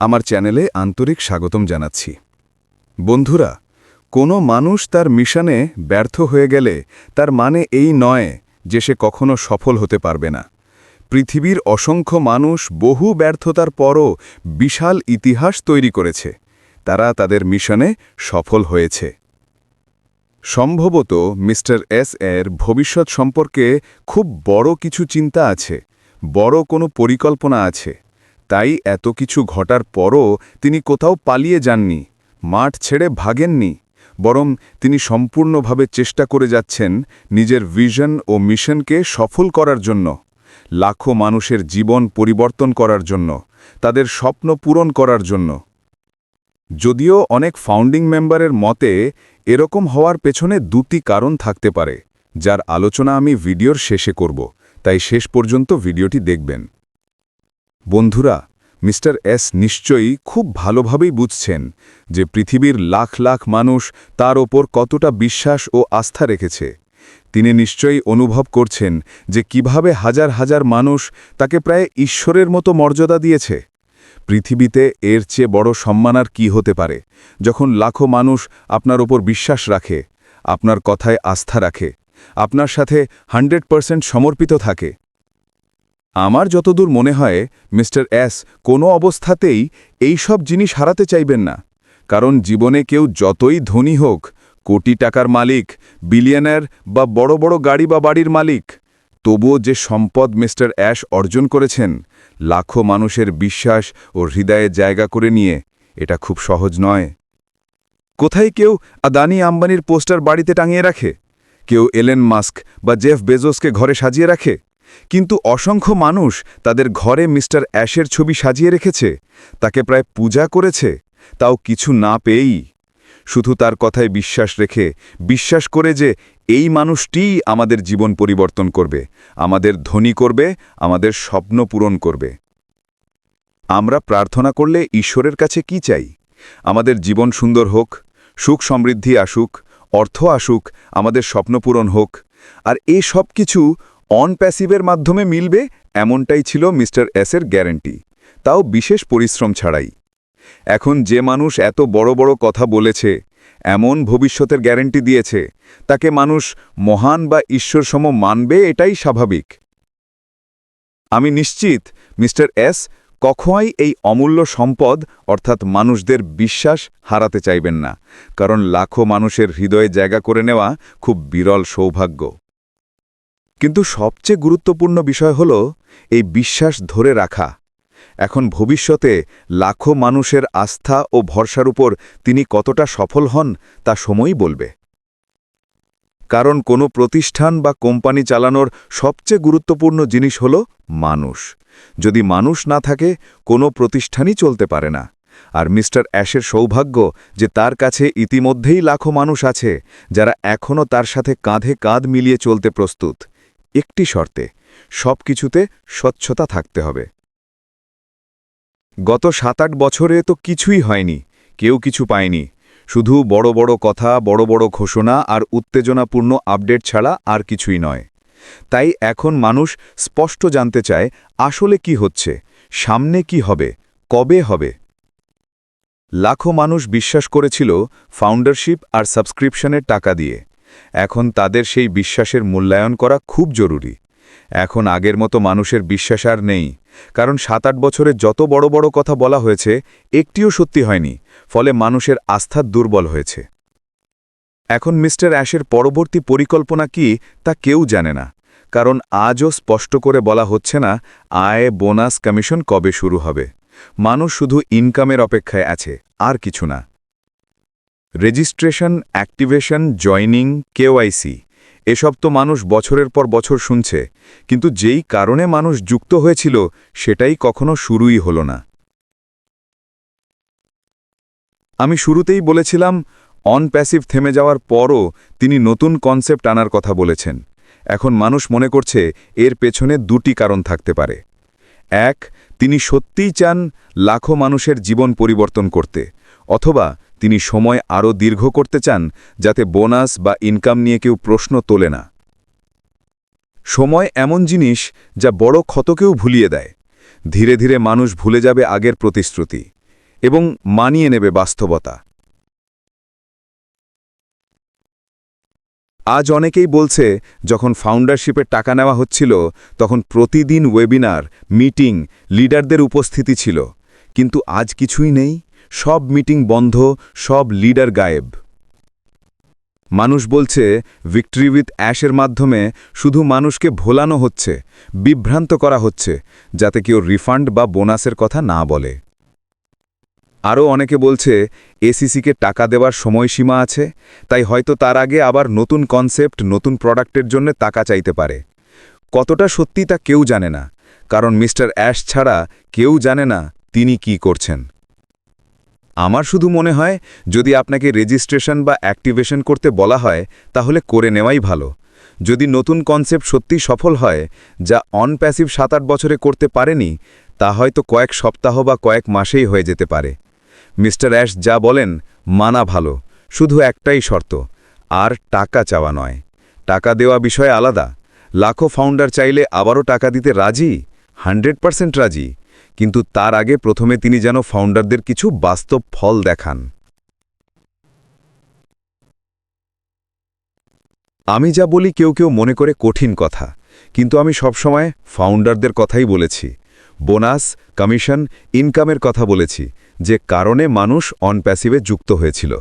আমার চ্যানেলে আন্তরিক স্বাগতম জানাচ্ছি। বন্ধুরা, কোনো মানুষ তার মিশনে ব্যর্থ হয়ে গেলে তার মানে এই নয় যে সে কখনো সফল হতে পারবে না। পৃথিবীর অসংখ্য মানুষ বহু ব্যর্থতার পরও বিশাল ইতিহাস তৈরি করেছে। তারা তাদের মিশনে সফল হয়েছে। সম্ভবত মিস্টার এস এর ভবিষ্যৎ সম্পর্কে খুব বড় কিছু চিন্তা আছে, বড় কোনো পরিকল্পনা আছে। তাই এত কিছু ঘটার পরও তিনি কোথাও পালিয়ে যাননি, মাঠ ছেড়ে ভাগেননি, বরং তিনি সম্পূর্ণভাবে চেষ্টা করে যাচ্ছেন নিজের ভিশন ও মিশনকে সফল করার জন্য, লাখো মানুষের জীবন পরিবর্তন করার জন্য, তাদের স্বপ্ন পূরণ করার জন্য। যদিও অনেক ফাউন্ডিং মেম্বারের মতে, এরকম হওয়ার পেছনে দুটি কারণ থাকতে পারে, যার আলোচনা আমি ভিডিওর শেষে করব, তাই শেষ পর্যন্ত ভিডিওটি দেখবেন। বন্ধুরা, মিস্টার এস নিশ্চয়ই খুব ভালোভাবেই বুঝছেন যে পৃথিবীর লাখ লাখ মানুষ তার ওপর কতটা বিশ্বাস ও আস্থা রেখেছে। তিনি নিশ্চয়ই অনুভব করছেন যে কীভাবে হাজার হাজার মানুষ তাকে প্রায় ঈশ্বরের মতো মর্যাদা দিয়েছে। পৃথিবীতে এর চেয়ে বড় সম্মান আর কী হতে পারে, যখন লাখো মানুষ আপনার ওপর বিশ্বাস রাখে, আপনার কথায় আস্থা রাখে, আপনার সাথে হান্ড্রেড পারসেন্ট সমর্পিত থাকে। আমার যতদূর মনে হয়, মিস্টার এস, কোনো অবস্থাতেই এই সব জিনিস হারাতে চাইবেন না। কারণ জীবনে কেউ যতই ধনী হোক, কোটি টাকার মালিক, বিলিয়নার বা বড় বড় গাড়ি বা বাড়ির মালিক, তবুও যে সম্পদ মিস্টার অ্যাশ অর্জন করেছেন, লাখো মানুষের বিশ্বাস ও হৃদয়ে জায়গা করে নিয়ে, এটা খুব সহজ নয়। কোথায় কেউ আদানি আম্বানির পোস্টার বাড়িতে টাঙিয়ে রাখে? কেউ এলেন মাস্ক বা জেফ বেজোসকে ঘরে সাজিয়ে রাখে? কিন্তু অসংখ্য মানুষ তাদের ঘরে মিস্টার অ্যাশের ছবি সাজিয়ে রেখেছে, তাকে প্রায় পূজা করেছে, তাও কিছু না পেয়েই। শুধু তার কথায় বিশ্বাস রেখে, বিশ্বাস করে যে এই মানুষটিই আমাদের জীবন পরিবর্তন করবে, আমাদের ধনী করবে, আমাদের স্বপ্ন পূরণ করবে। আমরা প্রার্থনা করলে ঈশ্বরের কাছে কি চাই? আমাদের জীবন সুন্দর হোক, সুখ সমৃদ্ধি আসুক, অর্থ আসুক, আমাদের স্বপ্ন পূরণ হোক, আর এ সব কিছু অন প্যাসিভের মাধ্যমে মিলবে, এমনটাই ছিল মিস্টার এসের গ্যারেন্টি। তাও বিশেষ পরিশ্রম ছাড়াই। এখন যে মানুষ এত বড় বড় কথা বলেছে, এমন ভবিষ্যতের গ্যারেন্টি দিয়েছে, তাকে মানুষ মহান বা ঈশ্বরসম মানবে এটাই স্বাভাবিক। আমি নিশ্চিত, মিস্টার এস কখনোই এই অমূল্য সম্পদ, অর্থাৎ মানুষদের বিশ্বাস, হারাতে চাইবেন না, কারণ লাখো মানুষের হৃদয়ে জায়গা করে নেওয়া খুব বিরল সৌভাগ্য। কিন্তু সবচেয়ে গুরুত্বপূর্ণ বিষয় হল এই বিশ্বাস ধরে রাখা। এখন ভবিষ্যতে লাখো মানুষের আস্থা ও ভরসার উপর তিনি কতটা সফল হন তা সময়ই বলবে। কারণ কোনো প্রতিষ্ঠান বা কোম্পানি চালানোর সবচেয়ে গুরুত্বপূর্ণ জিনিস হল মানুষ। যদি মানুষ না থাকে, কোনো প্রতিষ্ঠানই চলতে পারে না। আর মিস্টার অ্যাশের সৌভাগ্য যে তার কাছে ইতিমধ্যেই লাখো মানুষ আছে, যারা এখনও তার সাথে কাঁধে কাঁধ মিলিয়ে চলতে প্রস্তুত। একটি শর্তে সব কিছুতে স্বচ্ছতা থাকতে হবে। গত সাত আট বছরে তো কিছুই হয়নি, কেউ কিছু পায়নি। শুধু বড় বড় কথা, বড় বড় ঘোষণা আর উত্তেজনাপূর্ণ আপডেট ছাড়া আর কিছুই নয়। তাই এখন মানুষ স্পষ্ট জানতে চায়, আসলে কি হচ্ছে, সামনে কি হবে, কবে হবে? লাখো মানুষ বিশ্বাস করেছিল ফাউন্ডারশিপ আর সাবস্ক্রিপশনের টাকা দিয়ে। এখন তাদের সেই বিশ্বাসের মূল্যায়ন করা খুব জরুরি। এখন আগের মতো মানুষের বিশ্বাস আর নেই, কারণ সাত আট বছরে যত বড় বড় কথা বলা হয়েছে, একটিও সত্যি হয়নি, ফলে মানুষের আস্থা দুর্বল হয়েছে। এখন মিস্টার অ্যাশের পরবর্তী পরিকল্পনা কি, তা কেউ জানে না, কারণ আজও স্পষ্ট করে বলা হচ্ছে না, আয় বোনাস কমিশন কবে শুরু হবে। মানুষ শুধু ইনকামের অপেক্ষায় আছে, আর কিছু না। রেজিস্ট্রেশন, অ্যাক্টিভেশন, জয়নিং কেওয়াইসি এসব তো মানুষ বছরের পর বছর শুনছে, কিন্তু যেই কারণে মানুষ যুক্ত হয়েছিল, সেটাই কখনো শুরুই হল না। আমি শুরুতেই বলেছিলাম, অন প্যাসিভ থেমে যাওয়ার পরও তিনি নতুন কনসেপ্ট আনার কথা বলেছেন। এখন মানুষ মনে করছে, এর পেছনে দুটি কারণ থাকতে পারে। এক, তিনি সত্যিই চান লাখো মানুষের জীবন পরিবর্তন করতে, অথবা তিনি সময় আরও দীর্ঘ করতে চান, যাতে বোনাস বা ইনকাম নিয়ে কেউ প্রশ্ন তোলে না। সময় এমন জিনিস যা বড় ক্ষতকেও ভুলিয়ে দেয়। ধীরে ধীরে মানুষ ভুলে যাবে আগের প্রতিশ্রুতি এবং মানিয়ে নেবে বাস্তবতা। আজ অনেকেই বলছে, যখন ফাউন্ডারশিপের টাকা নেওয়া হচ্ছিল, তখন প্রতিদিন ওয়েবিনার, মিটিং, লিডারদের উপস্থিতি ছিল। কিন্তু আজ কিছুই নেই। সব মিটিং বন্ধ, সব লিডার গায়েব। মানুষ বলছে, ভিক্টরি উইথ অ্যাশের মাধ্যমে শুধু মানুষকে ভোলানো হচ্ছে, বিভ্রান্ত করা হচ্ছে, যাতে কেউ রিফান্ড বা বোনাসের কথা না বলে। আরও অনেকে বলছে, এসিসিকে টাকা দেওয়ার সময়সীমা আছে, তাই হয়তো তার আগে আবার নতুন কনসেপ্ট, নতুন প্রোডাক্টের জন্য টাকা চাইতে পারে। কতটা সত্যি তা কেউ জানে না, কারণ মিস্টার অ্যাশ ছাড়া কেউ জানে না তিনি কি করছেন। আমার শুধু মনে হয়, যদি আপনাকে রেজিস্ট্রেশন বা অ্যাক্টিভেশন করতে বলা হয়, তাহলে করে নেওয়াই ভালো। যদি নতুন কনসেপ্ট সত্যি সফল হয়, যা অন প্যাসিভ সাত আট বছরে করতে পারেনি, তা হয়তো কয়েক সপ্তাহ বা কয়েক মাসেই হয়ে যেতে পারে। মিস্টার অ্যাশ যা বলেন, মানা ভালো। শুধু একটাই শর্ত, আর টাকা চাওয়া নয়। টাকা দেওয়া বিষয় আলাদা। লাখো ফাউন্ডার চাইলে আবারও টাকা দিতে রাজি? হান্ড্রেড পার্সেন্ট রাজি। কিন্তু তার আগে প্রথমে তিনি যেন ফাউন্ডারদের কিছু বাস্তব ফল দেখান। আমি যা বলি কেউ কেউ মনে করে কঠিন কথা, কিন্তু আমি সবসময় ফাউন্ডারদের কথাই বলেছি। বোনাস, কমিশন, ইনকামের কথা বলেছি, যে কারণে মানুষ অন প্যাসিভে যুক্ত হয়েছিল।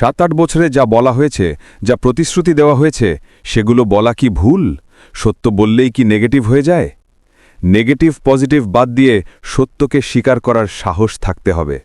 সাত আট বছরে যা বলা হয়েছে, যা প্রতিশ্রুতি দেওয়া হয়েছে, সেগুলো বলা কি ভুল? সত্য বললেই কি নেগেটিভ হয়ে যায়? নেগেটিভ পজিটিভ বাদ দিয়ে সত্যকে স্বীকার করার সাহস থাকতে হবে।